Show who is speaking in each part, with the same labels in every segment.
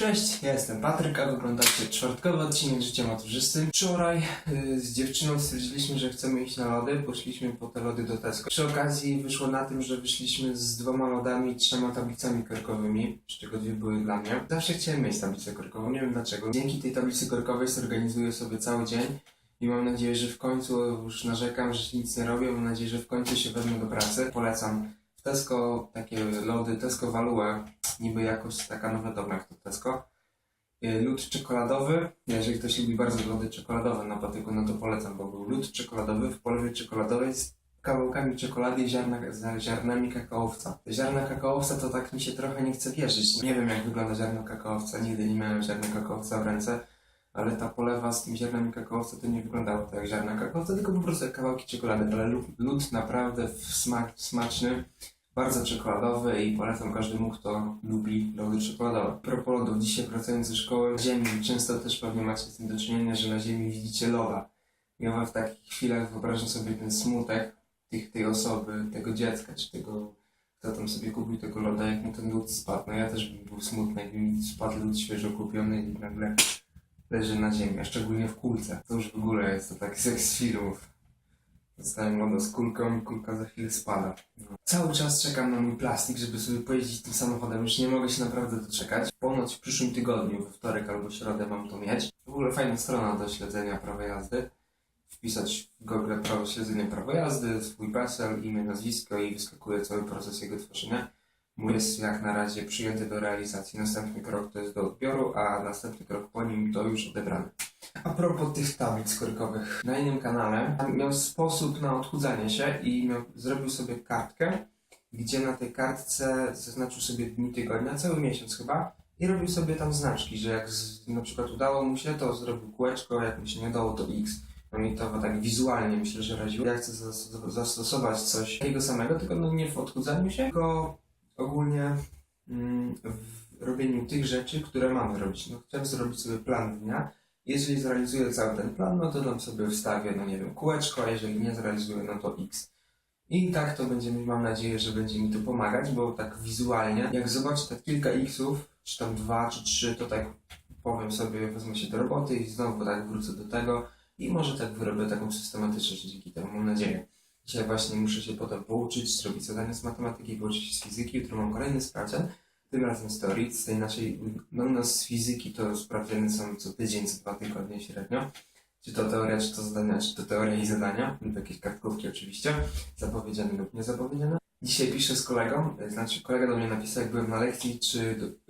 Speaker 1: Cześć, ja jestem Patryk, a wyglądacie czwartkowy odcinek Życia Maturzysty. Wczoraj y, z dziewczyną stwierdziliśmy, że chcemy iść na lody, poszliśmy po te lody do Tesco. Przy okazji wyszło na tym, że wyszliśmy z dwoma lodami i trzema tablicami korkowymi, z czego dwie były dla mnie. Zawsze chciałem mieć tablicę korkową, nie wiem dlaczego. Dzięki tej tablicy korkowej zorganizuję sobie cały dzień i mam nadzieję, że w końcu, już narzekam, że nic nie robię, mam nadzieję, że w końcu się wezmę do pracy. Polecam w Tesco takie lody, Tesco Value, niby jakoś taka nowa dobra jak to Tesco. Y, Lód czekoladowy, jeżeli ktoś lubi bardzo lody czekoladowe na patyku, no to polecam, bo był lód czekoladowy w polewie czekoladowej z kawałkami czekolady i ziarna, z ziarnami kakaowca. Ziarna kakaowca to tak mi się trochę nie chce wierzyć. Nie wiem jak wygląda ziarno kakaowca, nigdy nie miałem ziarna kakaowca w ręce, ale ta polewa z tymi ziarnami kakaowca to nie wyglądało tak jak ziarna kakaowca, tylko po prostu jak kawałki czekolady, ale lód, lód naprawdę w smak, smaczny, bardzo czekoladowy i polecam każdemu, kto lubi lody czekoladowe. Propos lodów, dzisiaj wracając ze szkoły, ziemi, często też pewnie macie z tym do czynienia, że na ziemi widzicie loda. Ja w takich chwilach wyobrażam sobie ten smutek tych, tej osoby, tego dziecka, czy tego, kto tam sobie kupił tego loda, jak mu ten lód spadł. No ja też bym był smutny, jakby mi spadł lód świeżo kupiony i nagle leży na ziemi, a szczególnie w kulce. To już w ogóle jest to tak jak z filmów. Dostałem loda z kulką i kulka za chwilę spada. No. Cały czas czekam na mój plastik, żeby sobie pojeździć tym samochodem. Już nie mogę się naprawdę doczekać. Ponoć w przyszłym tygodniu, we wtorek albo środę mam to mieć. W ogóle fajna strona do śledzenia prawa jazdy. Wpisać w Google prawo śledzenie prawa jazdy, swój PESEL, imię, nazwisko i wyskakuje cały proces jego tworzenia. Mój jest jak na razie przyjęty do realizacji. Następny krok to jest do odbioru, a następny krok po nim to już odebrany. A propos tych tablic korkowych, na innym kanale miał sposób na odchudzanie się i miał, zrobił sobie kartkę, gdzie na tej kartce zaznaczył sobie dni tygodnia, cały miesiąc chyba, i robił sobie tam znaczki, że jak z, na przykład udało mu się, to zrobił kółeczko, jak mu się nie udało, to X. No i to tak wizualnie myślę, że raziło. Ja chcę zas- zastosować coś takiego samego, tylko no nie w odchudzaniu się, tylko ogólnie mm, w robieniu tych rzeczy, które mamy robić. No, chciałem zrobić sobie plan dnia. Jeżeli zrealizuję cały ten plan, no to tam sobie wstawię, no nie wiem, kółeczko, a jeżeli nie zrealizuję, no to X. I tak to będzie mi, mam nadzieję, że będzie mi to pomagać, bo tak wizualnie, jak zobaczę tak kilka Xów, czy tam dwa, czy trzy, to tak powiem sobie, wezmę się do roboty i znowu tak wrócę do tego i może tak wyrobię taką systematyczność dzięki temu, mam nadzieję. Dzisiaj właśnie muszę się potem pouczyć, zrobić zadanie z matematyki, pouczyć się z fizyki, jutro mam kolejny sprawdzian, tym razem z z tej naszej, no u nas z fizyki to sprawdziany są co tydzień, co dwa tygodnie średnio. Czy to teoria, czy to zadania, czy to teoria i zadania, lub jakieś kartkówki oczywiście, zapowiedziane lub niezapowiedziane. Dzisiaj piszę z kolegą, y, znaczy kolega do mnie napisał, jak byłem na lekcji, czy,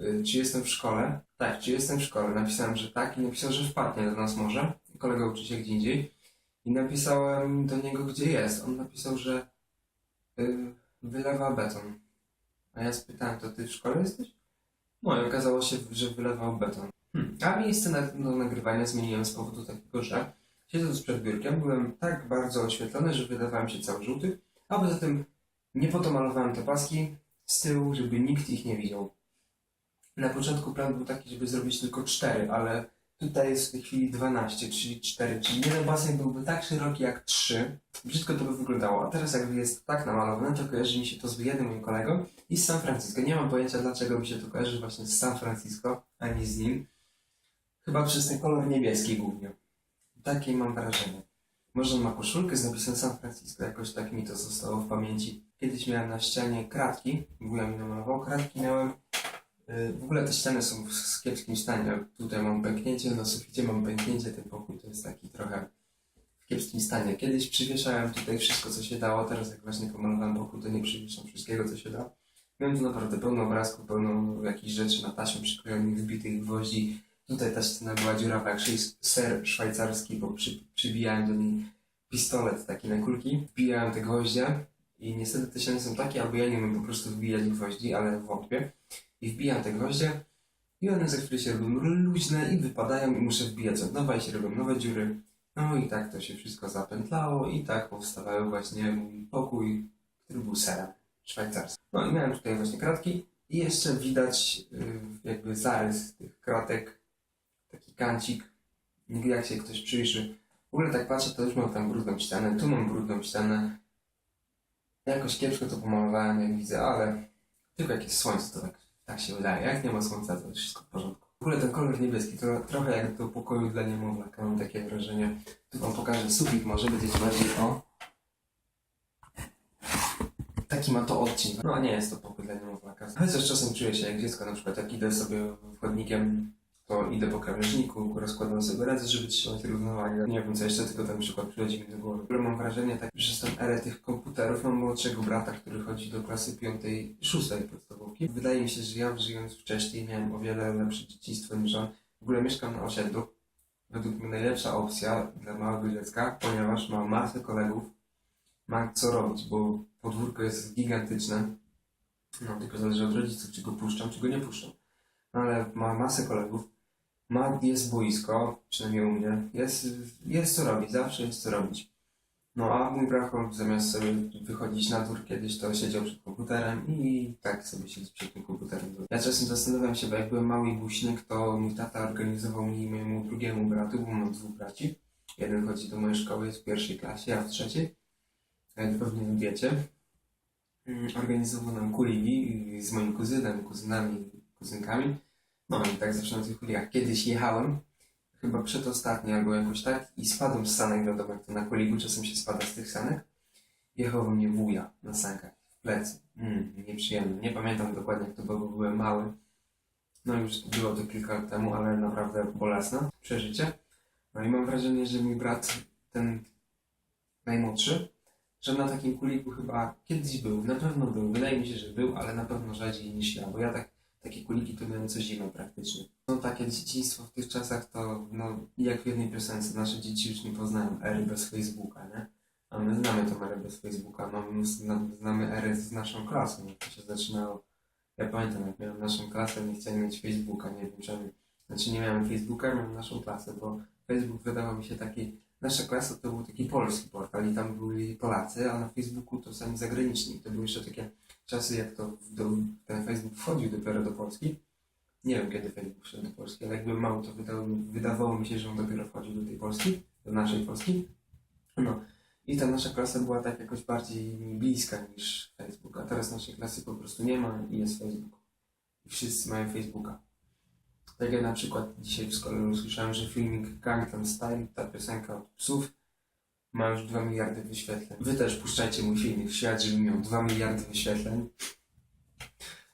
Speaker 1: y, czy jestem w szkole. Tak, czy jestem w szkole. Napisałem, że tak i napisał, że wpadnie do nas może. Kolega uczy się gdzie indziej. I napisałem do niego, gdzie jest. On napisał, że y, wylewa beton. A ja spytałem, to ty w szkole jesteś? No i okazało się, że wylewał beton. Hmm. A miejsce na, do nagrywania zmieniłem z powodu takiego, że siedząc przed biurkiem byłem tak bardzo oświetlony, że wydawałem się cały żółty, a poza tym nie po to malowałem te paski z tyłu, żeby nikt ich nie widział. Na początku plan był taki, żeby zrobić tylko cztery, ale tutaj jest w tej chwili 12, czyli 4, czyli jeden basen byłby tak szeroki jak 3. Brzydko to by wyglądało, a teraz jak jest tak namalowane, to kojarzy mi się to z jednym moim kolegą i z San Francisco. Nie mam pojęcia, dlaczego mi się to kojarzy właśnie z San Francisco, a nie z nim. Chyba przez ten kolor niebieski głównie. Takie mam wrażenie. Może ma koszulkę z napisem San Francisco, jakoś tak mi to zostało w pamięci. Kiedyś miałem na ścianie kratki, wuja mi namalował, kratki miałem. Yy, W ogóle te ściany są w kiepskim stanie. Tutaj mam pęknięcie, na suficie mam pęknięcie, ten pokój to jest taki trochę w kiepskim stanie. Kiedyś przywieszałem tutaj wszystko, co się dało, teraz jak właśnie pomalowałem pokój, to nie przywieszam wszystkiego, co się da. Miałem tu naprawdę pełno obrazków, pełno jakichś rzeczy na taśmę przyklejonych, wbitych gwoździ. Tutaj ta ściana była dziurawa jak ser szwajcarski, bo przy, przybijałem do niej pistolet taki na kulki. Wbijałem te gwoździe i niestety te ściany są takie, albo ja nie umiem po prostu wbijać gwoździ, ale wątpię. I wbijam te gwoździe i one za chwilę się robią luźne i wypadają i muszę wbijać od nowa i się robią nowe dziury. No i tak to się wszystko zapętlało i tak powstawał właśnie mój pokój, który był serem szwajcarskim. No i miałem tutaj właśnie kratki i jeszcze widać y, jakby zarys tych kratek, taki kancik, jak się ktoś przyjrzy. W ogóle tak patrzę, to już mam tam brudną ścianę, tu mam brudną ścianę. Jakoś kiepsko to pomalowałem, jak widzę, ale tylko jak jest słońce, to tak, tak się wydaje. Jak nie ma słońca, to wszystko w porządku. W ogóle ten kolor niebieski, to trochę jak do pokoju dla niemowlaka, mam takie wrażenie. Tu wam pokażę sufit, może będziecie bardziej o. Taki ma to odcień. No a nie jest to pokój dla niemowlaka. Chociaż czasem czuję się jak dziecko, na przykład jak idę sobie chodnikiem, to idę po krawężniku, rozkładam sobie ręce, żeby trzymać równowagę. Nie wiem co jeszcze, tylko ten przykład przychodzi mi do głowy. Ogóle mam wrażenie, tak, że przez tę erę tych komputerów mam młodszego brata, który chodzi do klasy piątej, szóstej. Wydaje mi się, że ja żyjąc wcześniej miałem o wiele lepsze dzieciństwo niż on. W ogóle mieszkam na osiedlu. Według mnie najlepsza opcja dla małego dziecka, ponieważ ma masę kolegów, ma co robić, bo podwórko jest gigantyczne. No, tylko zależy od rodziców, czy go puszczą, czy go nie puszczą. No, ale ma masę kolegów, ma, jest boisko, przynajmniej u mnie, jest, jest co robić, zawsze jest co robić. No a mój brat zamiast sobie wychodzić na dwór kiedyś, to siedział przed komputerem i tak sobie siedzi przed tym komputerem. Ja czasem zastanawiam się, bo jak byłem mały i to mój tata organizował mi i mojemu drugiemu bratu, bo mam dwóch braci. Jeden chodzi do mojej szkoły, jest w pierwszej klasie, a w trzeciej. Jak pewnie wiecie. Mm, Organizował nam kuligi z moim kuzynem, kuzynami, kuzynkami. No i tak zawsze na tych kuligach. Kiedyś jechałem, chyba przedostatni albo jakoś tak, i spadłem z sanek, jak to na kuligu czasem się spada z tych sanek. Jechał we mnie wuja na sankach, w plecy. Mm, nieprzyjemne. Nie pamiętam dokładnie jak to było, bo byłem mały. No już było to kilka lat temu, ale naprawdę bolesne przeżycie. No i mam wrażenie, że mój brat, ten najmłodszy, że na takim kuliku chyba kiedyś był, na pewno był, wydaje mi się, że był, ale na pewno rzadziej niż ja, bo ja tak, takie kuliki to miałem co zimę praktycznie. No takie dzieciństwo w tych czasach to, no jak w jednej piosence, nasze dzieci już nie poznają ery bez Facebooka, nie? A my znamy tą erę bez Facebooka, no my zna- znamy erę z naszą klasą, jak to się zaczynało. Ja pamiętam, jak miałem naszą klasę, nie chciałem mieć Facebooka, nie wiem czemu. Znaczy nie miałem Facebooka, miałem naszą klasę, bo Facebook wydawał mi się taki Nasza klasa to był taki polski portal i tam byli Polacy, a na Facebooku to sami zagraniczni. To były jeszcze takie czasy, jak to do, ten Facebook wchodził dopiero do Polski. Nie wiem, kiedy Facebook wszedł do Polski, ale jak byłem mały, to wydało, wydawało mi się, że on dopiero wchodził do tej Polski, do naszej Polski. No. I ta nasza klasa była tak jakoś bardziej bliska niż Facebook, a teraz naszej klasy po prostu nie ma i jest Facebook. I wszyscy mają Facebooka. Tak jak na przykład dzisiaj w szkole usłyszałem, że filmik Gangnam Style, ta piosenka od psów, ma już 2 miliardy wyświetleń. Wy też puszczajcie mój filmik w świat, żeby miał 2 miliardy wyświetleń.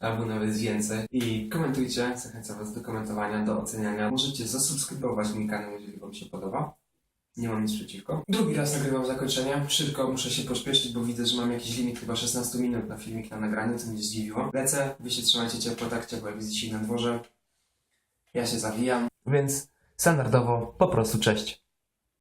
Speaker 1: Albo nawet więcej. I komentujcie, zachęcam Was do komentowania, do oceniania. Możecie zasubskrybować mój kanał, jeżeli Wam się podoba. Nie mam nic przeciwko. Drugi raz nagrywam zakończenie. Szybko muszę się pośpieszyć, bo widzę, że mam jakiś limit chyba 16 minut na filmik na nagranie, co mnie zdziwiło. Lecę, Wy się trzymajcie ciepło, tak ciepło jak jest dzisiaj na dworze. Ja się zawijam. Więc standardowo po prostu cześć.